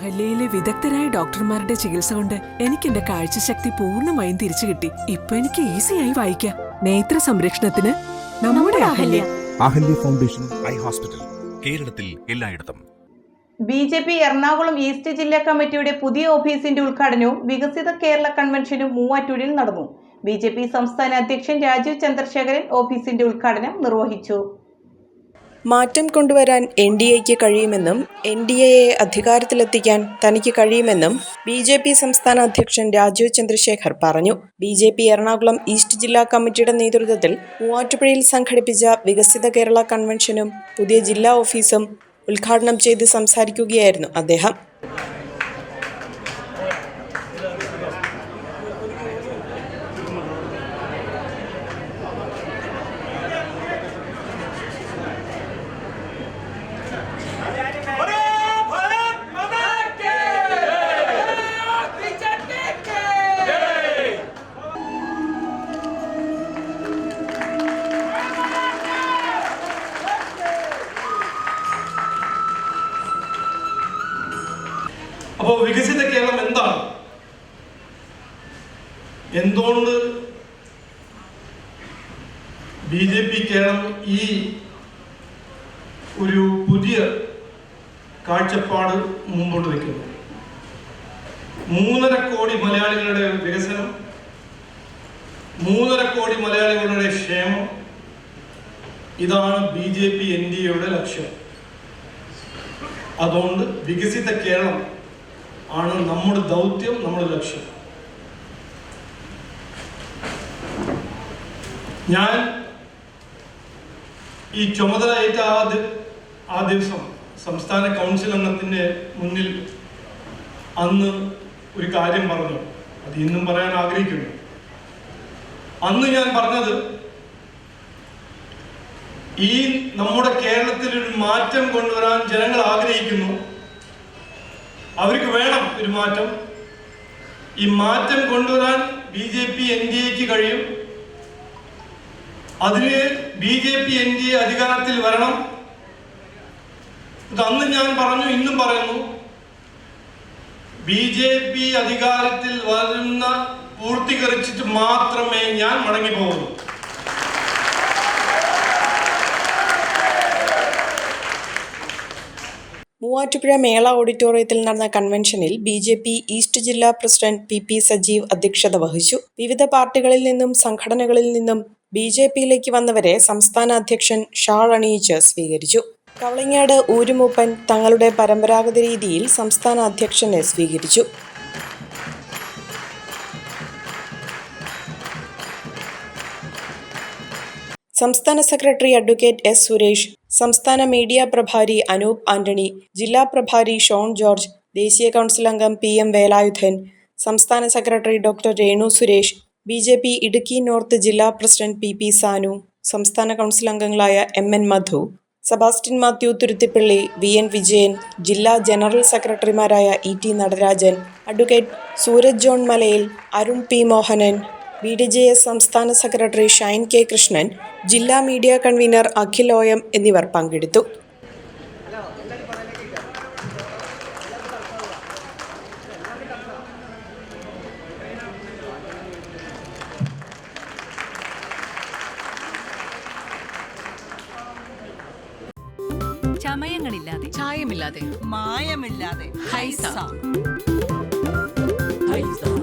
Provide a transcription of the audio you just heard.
അഹല്യയിലെ വിദഗ്ധരായ ഡോക്ടർമാരുടെ ചികിത്സ കൊണ്ട് എനിക്ക് എന്റെ കാഴ്ചശക്തി പൂർണമായും തിരിച്ചു കിട്ടി. ഇപ്പൊ എനിക്ക് ഈസിയായി വായിക്കാം. നേത്ര സംരക്ഷണത്തിന് നമ്മുടെ Ahalya. Ahalya foundation eye hospital കേരളത്തിൽ എല്ലായിടത്തും. B J P Ernakulam east ജില്ലാ കമ്മിറ്റിയുടെ പുതിയ ഓഫീസിന്റെ ഉദ്ഘാടനവും വികസിത കേരള കൺവെൻഷനും മൂവാറ്റൂരിൽ നടന്നു. ബി ജെ പി സംസ്ഥാന അധ്യക്ഷൻ രാജീവ് ചന്ദ്രശേഖരൻ ഓഫീസിന്റെ ഉദ്ഘാടനം നിർവഹിച്ചു. മാറ്റം കൊണ്ടുവരാൻ എൻ ഡി എക്ക് കഴിയുമെന്നും എൻ ഡി എയെ അധികാരത്തിലെത്തിക്കാൻ തനിക്ക് കഴിയുമെന്നും ബി ജെ പി സംസ്ഥാന അധ്യക്ഷൻ രാജീവ് ചന്ദ്രശേഖർ പറഞ്ഞു. B J P Ernakulam east ജില്ലാ കമ്മിറ്റിയുടെ നേതൃത്വത്തിൽ മൂവാറ്റുപുഴയിൽ സംഘടിപ്പിച്ച വികസിത കേരള കൺവെൻഷനും പുതിയ ജില്ലാ ഓഫീസും ഉദ്ഘാടനം ചെയ്ത് സംസാരിക്കുകയായിരുന്നു അദ്ദേഹം. അപ്പോൾ വികസിത കേരളം എന്താണ്? എന്തുകൊണ്ട് ബി ജെ പി കേരളം ഈ ഒരു പുതിയ കാഴ്ചപ്പാട് മുമ്പോട്ട് വയ്ക്കുന്നു മൂന്നര കോടി മലയാളികളുടെ വികസനം മൂന്നര കോടി മലയാളികളുടെ ക്ഷേമം ഇതാണ് B J P N D എയുടെ ലക്ഷ്യം. അതുകൊണ്ട് വികസിത കേരളം ആണ് നമ്മുടെ ദൗത്യം നമ്മുടെ ലക്ഷ്യം. ഞാൻ ഈ ചുമതല ഏറ്റ ആ ആ ദിവസം സംസ്ഥാന കൗൺസിൽ അംഗത്തിന്റെ മുന്നിൽ അന്ന് ഒരു കാര്യം പറഞ്ഞു. അത് ഇന്നും പറയാൻ ആഗ്രഹിക്കുന്നു. അന്ന് ഞാൻ പറഞ്ഞത് ഈ നമ്മുടെ കേരളത്തിൽ ഒരു മാറ്റം കൊണ്ടുവരാൻ ജനങ്ങൾ ആഗ്രഹിക്കുന്നു. അവർക്ക് വേണം ഒരു മാറ്റം. ഈ മാറ്റം കൊണ്ടുവരാൻ B J P N D എക്ക് കഴിയും. അതിന് B J P N D A അധികാരത്തിൽ വരണം. അന്ന് ഞാൻ പറഞ്ഞു ഇന്നും പറയുന്നു. ബി ജെ പി അധികാരത്തിൽ വരുന്ന പൂർത്തീകരിച്ചിട്ട് മാത്രമേ ഞാൻ മടങ്ങി പോകുന്നു മൂവാറ്റുപുഴ മേള ഓഡിറ്റോറിയത്തിൽ നടന്ന കൺവെൻഷനിൽ ബി ജെ പി ഈസ്റ്റ് ജില്ലാ പ്രസിഡന്റ് പി പി സജീവ് അധ്യക്ഷത വഹിച്ചു. വിവിധ പാർട്ടികളിൽ നിന്നും സംഘടനകളിൽ നിന്നും ബി ജെ പിയിലേക്ക് വന്നവരെ സംസ്ഥാന അധ്യക്ഷൻ ഷാൾ അണിയിച്ച് സ്വീകരിച്ചു. കവളിങ്ങാട് ഊരുമൂപ്പൻ തങ്ങളുടെ പരമ്പരാഗത രീതിയിൽ സംസ്ഥാന അധ്യക്ഷനെ സ്വീകരിച്ചു. സംസ്ഥാന സെക്രട്ടറി അഡ്വക്കേറ്റ് എസ് സുരേഷ് സംസ്ഥാന മീഡിയ പ്രഭാരി അനൂപ് ആന്റണി ജില്ലാ പ്രഭാരി ഷോൺ ജോർജ് ദേശീയ കൗൺസിൽ അംഗം പി എം വേലായുധൻ സംസ്ഥാന secretary doctor Renu Suresh B J P Idukki north ജില്ലാ പ്രസിഡന്റ് പി പി സാനു സംസ്ഥാന കൗൺസിൽ അംഗങ്ങളായ M N Madhu Sebastian Mathew Thuruthippally V N Vijayan ജില്ലാ ജനറൽ സെക്രട്ടറിമാരായ E T Natarajan advocate Sooraj John Malayil Arun P Mohanan B D J S സംസ്ഥാന secretary Shine K Krishnan ജില്ലാ media convener Akhil ഓയം എന്നിവർ പങ്കെടുത്തു. ചമയങ്ങളില്ലാതെ ചായമില്ലാതെ മായമില്ലാതെ ഹൈസ. ഹൈസ.